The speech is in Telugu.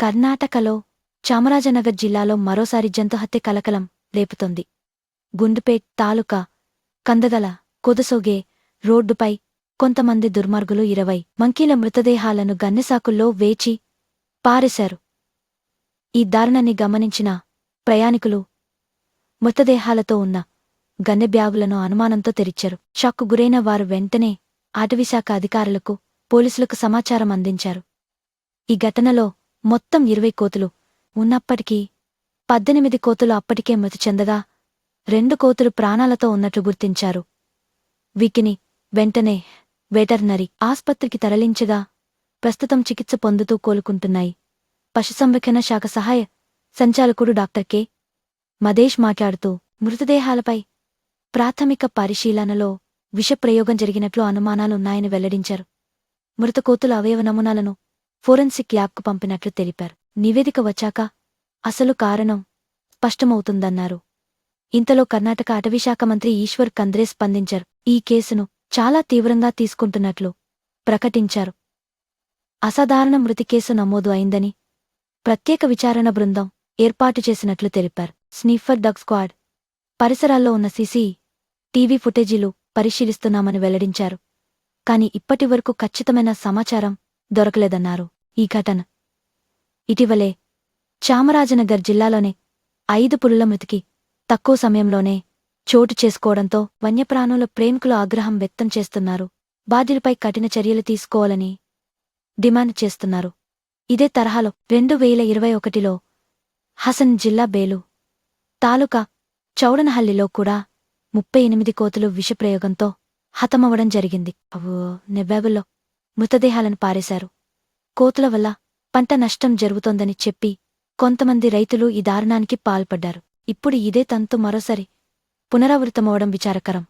కర్ణాటకలో చామరాజనగర్ జిల్లాలో మరోసారి జంతుహత్య కలకలం రేపుతోంది. గుండుపేట్ తాలూకా కందగల కొదసోగే రోడ్డుపై కొంతమంది దుర్మార్గులు ఇరవై మంకీల మృతదేహాలను గన్నెసాకుల్లో వేచి పారేశారు. ఈ దారుణాన్ని గమనించిన ప్రయాణికులు మృతదేహాలతో ఉన్న గన్నె బ్యాగులను అనుమానంతో తెరిచారు. షాక్కు గురైన వారు వెంటనే అటవీశాఖ అధికారులకు పోలీసులకు సమాచారం అందించారు. ఈ ఘటనలో మొత్తం ఇరవై కోతులు. ఉన్నప్పటికీ పద్దెనిమిది కోతులు అప్పటికే మృతి చెందగా రెండు కోతులు ప్రాణాలతో ఉన్నట్లు గుర్తించారు. వీటిని వెంటనే వెటర్నరీ ఆస్పత్రికి తరలించగా ప్రస్తుతం చికిత్స పొందుతూ కోలుకుంటున్నాయి. పశుసంరక్షణ శాఖ సహాయ సంచాలకుడు డాక్టర్ కె. మదేష్ మాట్లాడుతూ మృతదేహాలపై ప్రాథమిక పరిశీలనలో విషప్రయోగం జరిగినట్లు అనుమానాలున్నాయని వెల్లడించారు. మృత కోతుల అవయవ నమూనాలను ఫోరెన్సిక్ ల్యాబ్కు పంపినట్లు తెలిపారు. నివేదిక వచ్చాక అసలు కారణం స్పష్టమవుతుందన్నారు. ఇంతలో కర్ణాటక అటవీశాఖ మంత్రి ఈశ్వర్ కంద్రే స్పందించారు. ఈ కేసును చాలా తీవ్రంగా తీసుకుంటున్నట్లు ప్రకటించారు. అసాధారణ మృతి కేసు నమోదు అయిందని ప్రత్యేక విచారణ బృందం ఏర్పాటు చేసినట్లు తెలిపారు. స్నీఫర్ డగ్ స్క్వాడ్ పరిసరాల్లో ఉన్న సీసీ టీవీ ఫుటేజీలు పరిశీలిస్తున్నామని వెల్లడించారు. కాని ఇప్పటివరకు ఖచ్చితమైన సమాచారం దొరకలేదన్నారు ఈ ఘటన ఇటీవలే చామరాజనగర్ జిల్లాలోనే ఐదు పులుల మృతికి తక్కువ సమయంలోనే చోటు చేసుకోవడంతో వన్యప్రాణుల ప్రేమికులు ఆగ్రహం వ్యక్తం చేస్తున్నారు. బాధ్యులపై కఠిన చర్యలు తీసుకోవాలని డిమాండ్ చేస్తున్నారు. ఇదే తరహాలో రెండు వేల ఇరవై ఒకటిలో హసన్ జిల్లా బేలు తాలూకా చౌడనహల్లిలో కూడా ముప్పై ఎనిమిది కోతులు విషప్రయోగంతో హతమవ్వడం జరిగింది. అవో నెబ్బాబుల్లో మృతదేహాలను పారేశారు. కోతుల వల్ల పంట నష్టం జరుగుతోందని చెప్పి కొంతమంది రైతులు ఈ దారుణానికి పాల్పడ్డారు. ఇప్పుడు ఇదే తంతు మరోసారి పునరావృతమవడం విచారకరం.